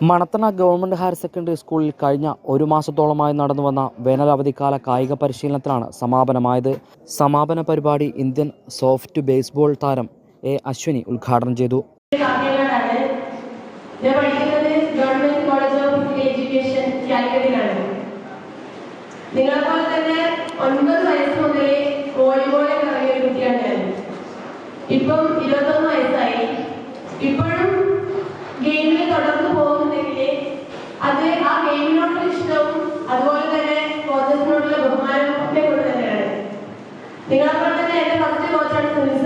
Manathana government higher secondary സ്കൂളിൽ കഴിഞ്ഞ ഒരു മാസത്തോളമായി നടന്നു വന്ന വേനലവധിക്കാല കായിക പരിശീലനത്തിലാണ് സമാപനമായത്. സമാപന പരിപാടി ഇന്ത്യൻ സോഫ്റ്റ് ബേസ്ബോൾ താരം എ അശ്വിനി ഉദ്ഘാടനം ചെയ്തു. ഇപ്പം ഇരുപത്തൊന്ന് വയസ്സായി. ഗവൺമെന്റ് ഗെയിമിനോടുള്ള ഇഷ്ടവും അതുപോലെ തന്നെ കോച്ചസിനോടുള്ള ബഹുമാനവും ഒക്കെ കൊണ്ട് തന്നെയാണ്. നിങ്ങളെ തന്നെ എന്റെ ഫസ്റ്റ് കോച്ചാണ് സുനിൽ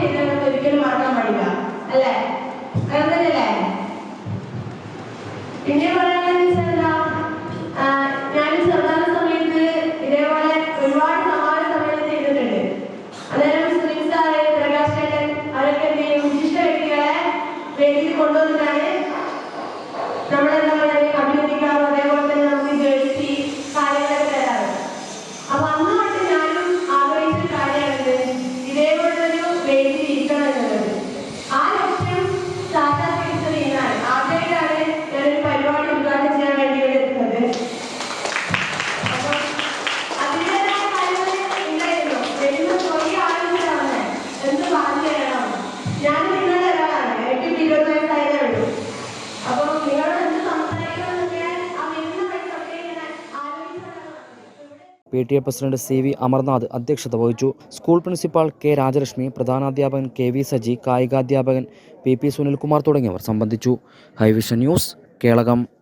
ചെയ്തവരും ഒരിക്കലും മറക്കാൻ പാടില്ല. അല്ലേ? അങ്ങനെ തന്നെയല്ലേ? പിന്നെ പറയാനുള്ളത് വെച്ചാൽ എന്താ ഞാൻ ചെറുതാന സമയത്ത് ഇതേപോലെ ഒരുപാട് സമാന സമയത്ത് ചെയ്തിട്ടുണ്ട്. അന്നേരം സാറ് പ്രകാശ് അവരൊക്കെ എന്ത് ചെയ്യും വിശിഷ്ട വ്യക്തികളെ വേദിയിൽ കൊണ്ടുവന്നിട്ടാണ് P T A president C V Amarnath അധ്യക്ഷത വഹിച്ചു. സ്കൂൾ പ്രിൻസിപ്പാൾ കെ രാജലക്ഷ്മി പ്രധാനാധ്യാപകൻ കെ വി സജി കായികാധ്യാപകൻ പി പി സുനിൽകുമാർ തുടങ്ങിയവർ സംബന്ധിച്ചു. High vision news Kelakam.